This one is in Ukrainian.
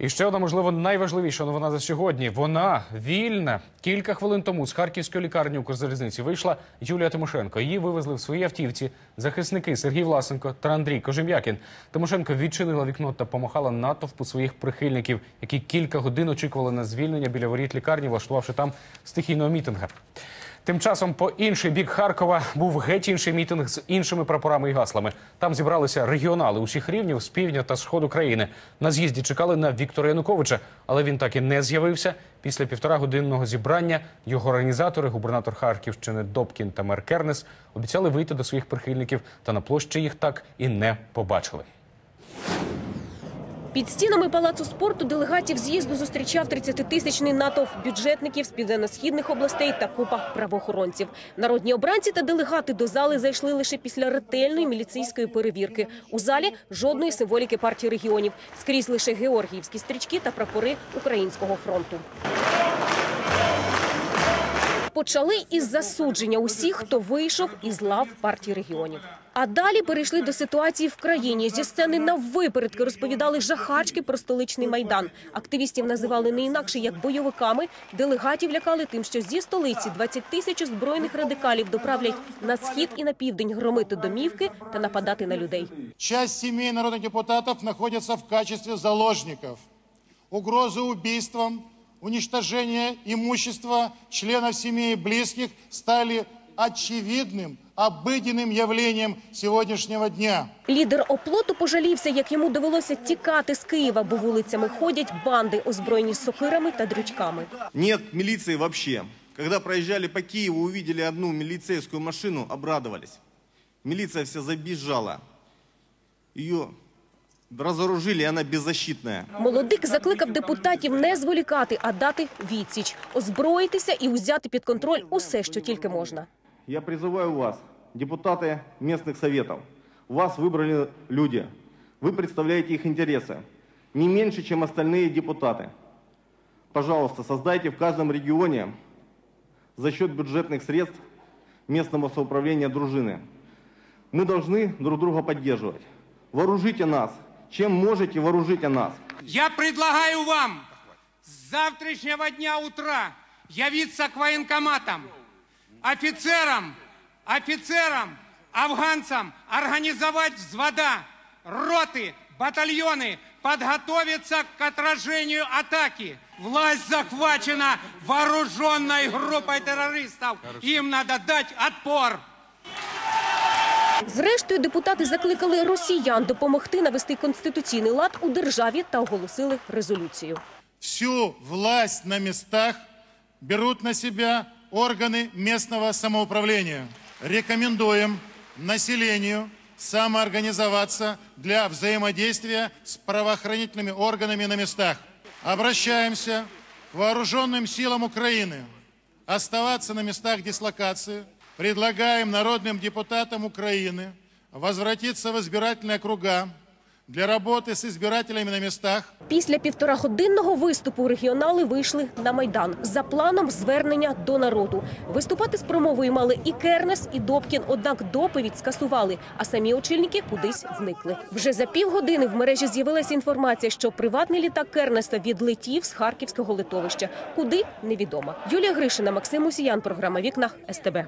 І ще одна, можливо, найважливіша новина за сьогодні. Вона вільна. Кілька хвилин тому з харківської лікарні Укрзалізниці вийшла Юлія Тимошенко. Її вивезли в своїй автівці захисники Сергій Власенко та Андрій Кожем'якін. Тимошенко відчинила вікно та помахала натовпу своїх прихильників, які кілька годин очікували на звільнення біля воріт лікарні, влаштувавши там стихійного мітинга. Тим часом по інший бік Харкова був геть інший мітинг з іншими прапорами і гаслами. Там зібралися регіонали усіх рівнів з півдня та сходу країни. На з'їзді чекали на Віктора Януковича, але він так і не з'явився. Після півтора годинного зібрання його організатори, губернатор Харківщини Добкін та мер Кернес, обіцяли вийти до своїх прихильників, та на площі їх так і не побачили. Під стінами палацу спорту делегатів з'їзду зустрічав 30-тисячний натовп бюджетників з південно-східних областей та купа правоохоронців. Народні обранці та делегати до зали зайшли лише після ретельної міліцейської перевірки. У залі жодної символіки партії регіонів. Скрізь лише георгіївські стрічки та прапори Українського фронту. Почали із засудження усіх, хто вийшов із лав партії регіонів. А далі перейшли до ситуації в країні. Зі сцени на випередки розповідали жахачки про столичний майдан. Активістів називали не інакше як бойовиками. Делегатів лякали тим, що зі столиці 20 тисяч збройних радикалів доправлять на схід і на південь громити домівки та нападати на людей. Часть семей народных депутатов находятся в качестве заложников. Угрозы убийством, уничтожение имущества членов семей и близких стали очевидным, обыденным явлением сегодняшнего дня. Лідер оплоту пожалівся, як йому довелося тікати з Києва, бо вулицями ходять банди, озброєні сокирами та дрючками. Нет милиции вообще. Когда проезжали по Киеву, увидели одну милицейскую машину, обрадовались. Милиция вся забежала. Ее разоружили, и она беззащитная. Молодик закликав депутатів не зволікати, а дати відсіч, озброїтися і узяти під контроль усе, що тільки можна. Я призываю вас, депутаты местных советов, вас выбрали люди. Вы представляете их интересы. Не меньше, чем остальные депутаты. Пожалуйста, создайте в каждом регионе за счет бюджетных средств местного самоуправления дружины. Мы должны друг друга поддерживать. Вооружите нас. Чем можете, вооружите нас. Я предлагаю вам с завтрашнего дня утра явиться к военкоматам, офицерам, офицерам, афганцам, организовать взвода, роты, батальоны, подготовиться к отражению атаки. Власть захвачена вооруженной группой террористов. Им надо дать отпор. Зрештою, депутати закликали росіян допомогти навести конституційний лад у державі та оголосили резолюцію. Всю власть на местах берут на себя органы местного самоуправления. Рекомендуем населению самоорганизоваться для взаимодействия с правоохранительными органами на местах. Обращаемся к вооруженным силам Украины оставаться на местах дислокации. Предлагаем народным депутатам Украины возвратиться в избирательные округа для работы с избирателями на местах. Після півторагодинного виступу регіонали вийшли на майдан за планом звернення до народу. Виступати з промовою мали і Кернес, і Добкін. Однак доповідь скасували, а самі очільники кудись зникли. Вже за півгодини в мережі з'явилася інформація, що приватний літак Кернеса відлетів з харківського литовища. Куди невідомо. Юлія Гришина, Максим Усіян. Програма Вікна СТБ.